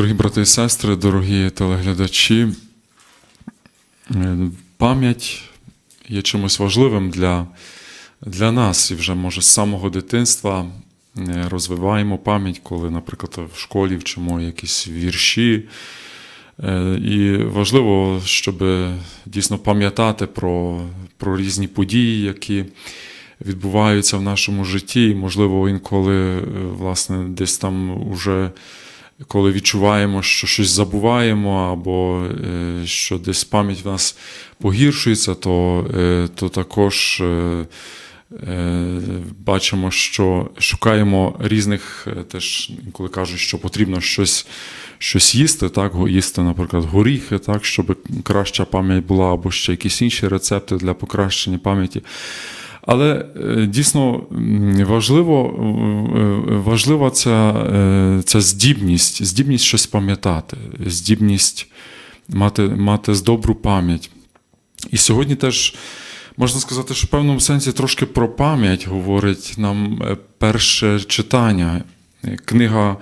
Дорогі брати і сестри, дорогі телеглядачі, е, пам'ять є чимось важливим для, для нас і вже, може, з самого дитинства е, розвиваємо пам'ять, коли, наприклад, в школі вчимо якісь вірші. Е, І важливо, щоб дійсно пам'ятати про, про різні події, які відбуваються в нашому житті, і, можливо, інколи, власне, десь там уже коли відчуваємо, що щось забуваємо, або е, що десь пам'ять в нас погіршується, то, е, то також е, бачимо, що шукаємо різних, теж інколи кажуть, що потрібно щось. Щось їсти, так, їсти, наприклад, горіхи, так, щоб краща пам'ять була, або ще якісь інші рецепти для покращення пам'яті. Але е, дійсно важливо, е, е, важлива ця, ця здібність, здібність щось пам'ятати, здібність мати, мати добру пам'ять. І сьогодні теж можна сказати, що в певному сенсі трошки про пам'ять говорить нам перше читання. Книга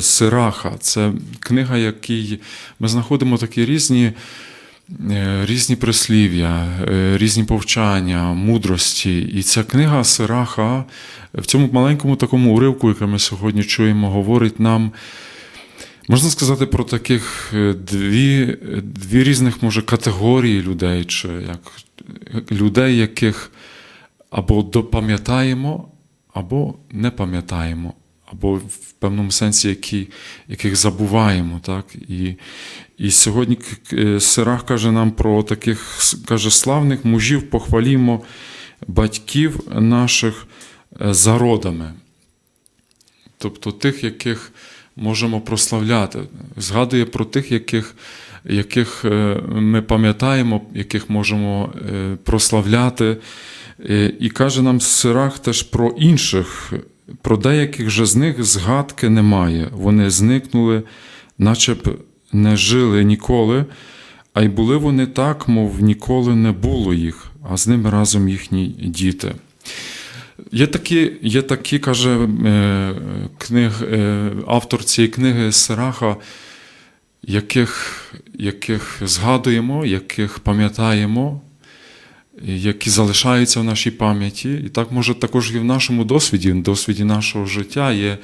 Сираха. Це книга, в якій ми знаходимо такі різні. Е, Різні прислів'я, е, різні повчання, мудрості. І ця книга Сираха в цьому маленькому такому уривку, який ми сьогодні чуємо, говорить нам, можна сказати, про таких е, дві, дві різних, може, категорії людей, чи як людей, яких або допам'ятаємо, або не пам'ятаємо, або в певному сенсі, які, яких забуваємо. Так? І, і сьогодні к- Сирах каже нам про таких каже, славних мужів, похвалімо батьків наших е, за родами. Тобто тих, яких можемо прославляти. Згадує про тих, яких, яких е, ми пам'ятаємо, яких можемо е, прославляти. Е, І каже нам Сирах теж про інших, про деяких же з них згадки немає. Вони зникнули, наче б не жили ніколи, а й були вони так, мов ніколи не було їх, а з ними разом їхні діти. Є такі, є такі, каже е, книг, е, автор цієї книги Сираха, яких, яких згадуємо, яких пам'ятаємо, які залишаються в нашій пам'яті. І так може також і в нашому досвіді, в досвіді нашого життя є,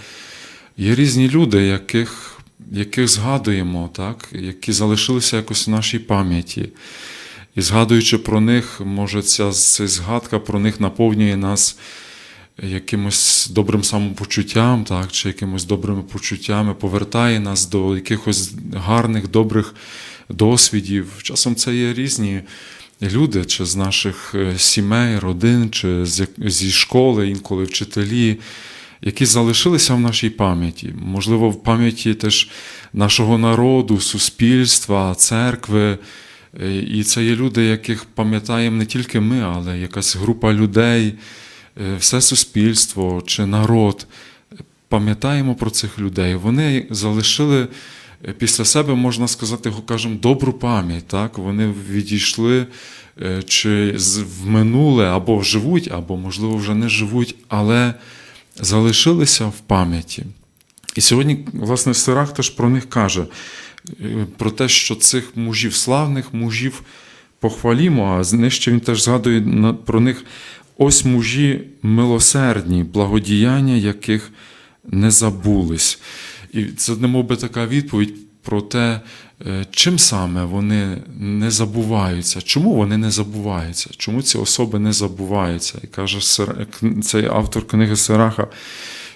є різні люди, яких, яких згадуємо, так? які залишилися якось в нашій пам'яті. І згадуючи про них, може ця, ця згадка про них наповнює нас якимось добрим самопочуттям, так, чи якимось добрими почуттями, повертає нас до якихось гарних, добрих досвідів. Часом це є різні люди, чи з наших е, сімей, родин, чи зі школи, інколи вчителі, які залишилися в нашій пам'яті. Можливо, в пам'яті теж нашого народу, суспільства, церкви. Е, І це є люди, яких пам'ятаємо не тільки ми, але якась група людей, е, все суспільство чи народ. Пам'ятаємо про цих людей. Вони залишили після себе, можна сказати, кажемо, добру пам'ять. Так? Вони відійшли е, чи в минуле або живуть, або, можливо, вже не живуть, але залишилися в пам'яті. І сьогодні, власне, Сирах теж про них каже, е, про те, що цих мужів, славних мужів похвалімо, а нижче він теж згадує про них ось мужі милосердні, благодіяння яких не забулись. І це немов би така відповідь про те, е, чим саме вони не забуваються, чому вони не забуваються, чому ці особи не забуваються. І каже цей автор книги Сираха,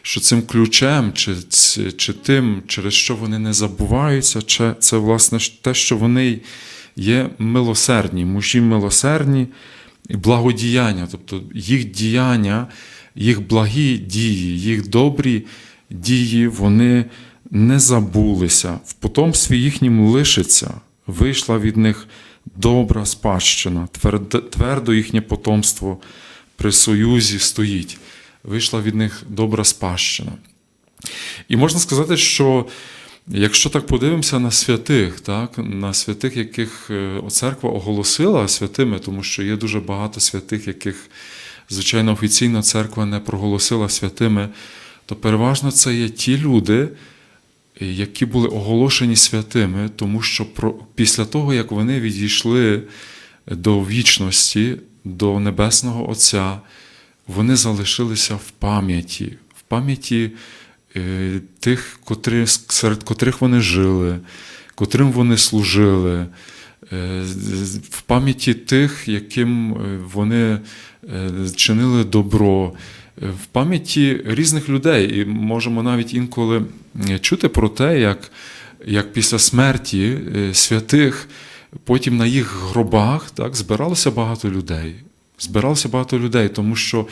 що цим ключем, чи, чи тим, через що вони не забуваються, чи це власне те, що вони є милосердні, мужі милосердні і благодіяння, тобто їх діяння, їх благі дії, їх добрі дії, вони не забулися. В потомстві їхнім лишиться, вийшла від них добра спадщина, твердо, їхнє потомство при союзі стоїть. Вийшла від них добра спадщина. І можна сказати, що якщо так подивимося на святих, так, на святих, яких е, церква оголосила святими, тому що є дуже багато святих, яких, звичайно, офіційно церква не проголосила святими, то переважно це є ті люди, які були оголошені святими, тому що після того, як вони відійшли до вічності, до Небесного Отця, вони залишилися в пам'яті, в пам'яті е, тих, серед котрих вони жили, котрим вони служили, е, в пам'яті тих, яким е, вони е, чинили добро, е, в пам'яті різних людей. І можемо навіть інколи е, чути про те, як, як після смерті е, святих потім на їх гробах так, збиралося багато людей. Збиралося багато людей, тому що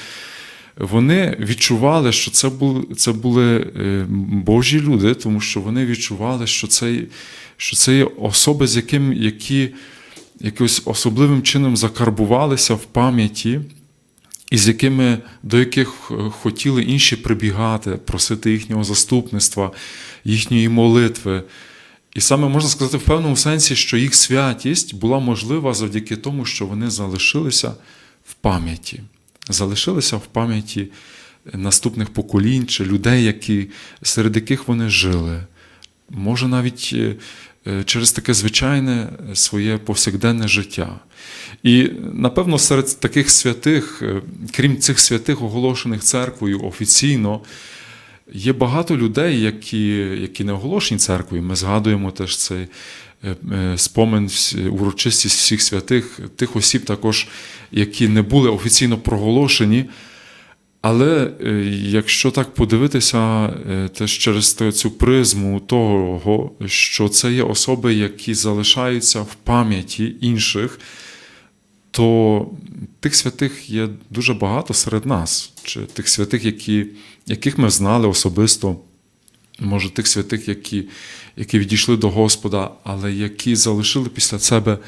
вони відчували, що це були, це були е, Божі люди, тому що вони відчували, що це, що це є особи, з яким, які якимось особливим чином закарбувалися в пам'яті, і з якими, до яких е, хотіли інші прибігати, просити їхнього заступництва, їхньої молитви. І саме можна сказати в певному сенсі, що їх святість була можлива завдяки тому, що вони залишилися в пам'яті, залишилися в пам'яті наступних поколінь чи людей, які, серед яких вони жили. Може, навіть е, через таке звичайне е, своє повсякденне життя. І, напевно, серед таких святих, е, крім цих святих, оголошених церквою офіційно, Є багато людей, які, які не оголошені церквою. Ми згадуємо теж цей е, е, спомин, урочистість всіх святих, тих осіб також, які не були офіційно проголошені. Але е, якщо так подивитися е, теж через цю призму того, що це є особи, які залишаються в пам'яті інших, то тих святих є дуже багато серед нас, чи тих святих, які, яких ми знали особисто, може, тих святих, які, які відійшли до Господа, але які залишили після себе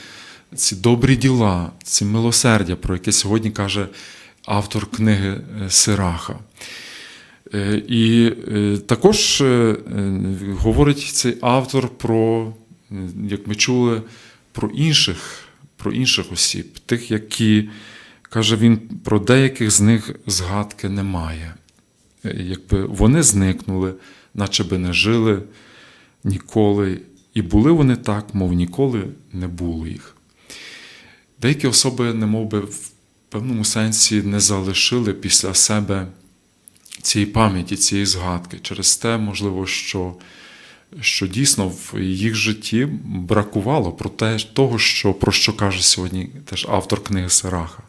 ці добрі діла, ці милосердя, про яке сьогодні каже автор книги е, Сираха. Е, І е, також говорить цей автор про, як ми чули, про інших, про інших осіб, тих, які, каже він, про деяких з них згадки немає. Якби вони зникнули, наче би не жили ніколи, і були вони так, мов ніколи не було їх. Деякі особи, немов би, певному сенсі не залишили після себе цієї пам'яті, цієї згадки. Через те, можливо, що, що дійсно в їх житті бракувало про те, того, що, про що каже сьогодні теж автор книги Сираха.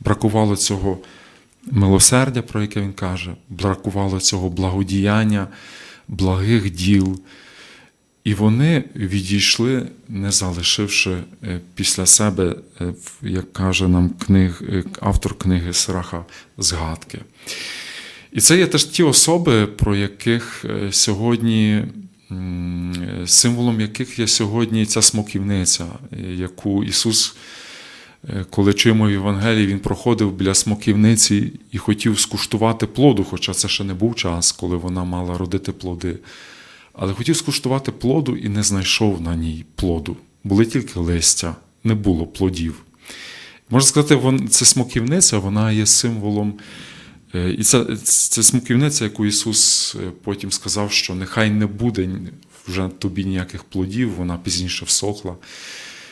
Бракувало цього милосердя, про яке він каже, бракувало цього благодіяння, благих діл. І вони відійшли, не залишивши е, після себе, е, як каже нам книг, е, автор книги Сираха, згадки. І це є теж ті особи, про яких сьогодні, символом яких є сьогодні ця смоківниця, яку Ісус, коли чуємо в Євангелії, Він проходив біля смоківниці і хотів скуштувати плоду, хоча це ще не був час, коли вона мала родити плоди. Але хотів скуштувати плоду і не знайшов на ній плоду. Були тільки листя, не було плодів. Можна сказати, це смоківниця, вона є символом. е, І це, це смоківниця, яку Ісус е, потім сказав, що нехай не буде вже тобі ніяких плодів, вона пізніше всохла.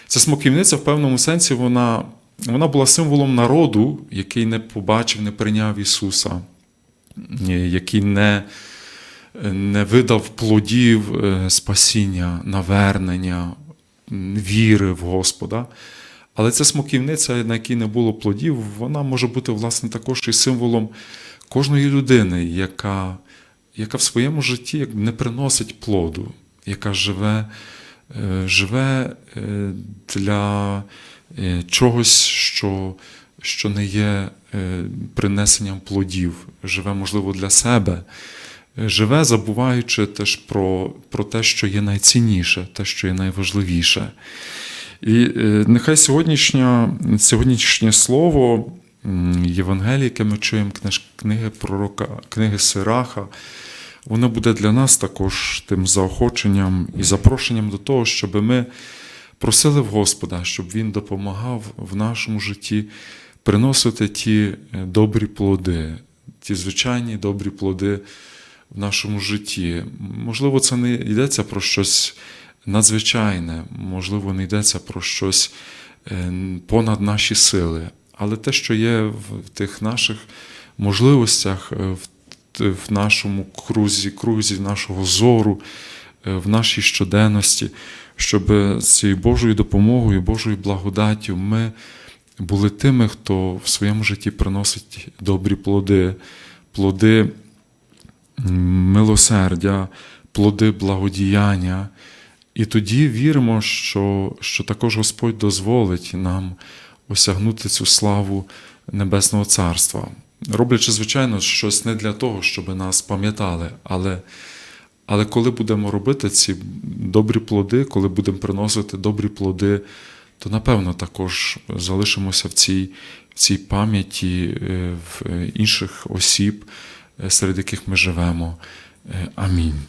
Ця смоківниця в певному сенсі вона, вона була символом народу, який не побачив, не прийняв Ісуса, який не, не видав плодів е, спасіння, навернення, віри в Господа. Але ця смоківниця, на якій не було плодів, вона може бути, власне, також і символом кожної людини, яка, яка в своєму житті не приносить плоду, яка живе, е, живе е, для чогось, що, що не є принесенням плодів, живе, можливо, для себе. Живе, забуваючи теж про, про те, що є найцінніше, те, що є найважливіше. І е, нехай сьогоднішнє, сьогоднішнє слово Євангелії, яке ми чуємо книги пророка, книги Сираха, воно буде для нас також тим заохоченням і запрошенням до того, щоб ми просили в Господа, щоб Він допомагав в нашому житті приносити ті е, добрі плоди, ті звичайні добрі плоди в нашому житті. Можливо, це не йдеться про щось надзвичайне, можливо, не йдеться про щось е, понад наші сили, але те, що є в тих наших можливостях, е, в, нашому крузі, крузі нашого зору, е, в нашій щоденності, щоб з цією Божою допомогою, Божою благодаттю ми були тими, хто в своєму житті приносить добрі плоди, плоди милосердя, плоди благодіяння. І тоді віримо, що, що також Господь дозволить нам осягнути цю славу Небесного Царства, роблячи, звичайно, щось не для того, щоб нас пам'ятали, але, але коли будемо робити ці добрі плоди, коли будемо приносити добрі плоди, то напевно також залишимося в цій, в цій пам'яті е, в інших осіб, е, серед яких ми живемо. Е, Амінь.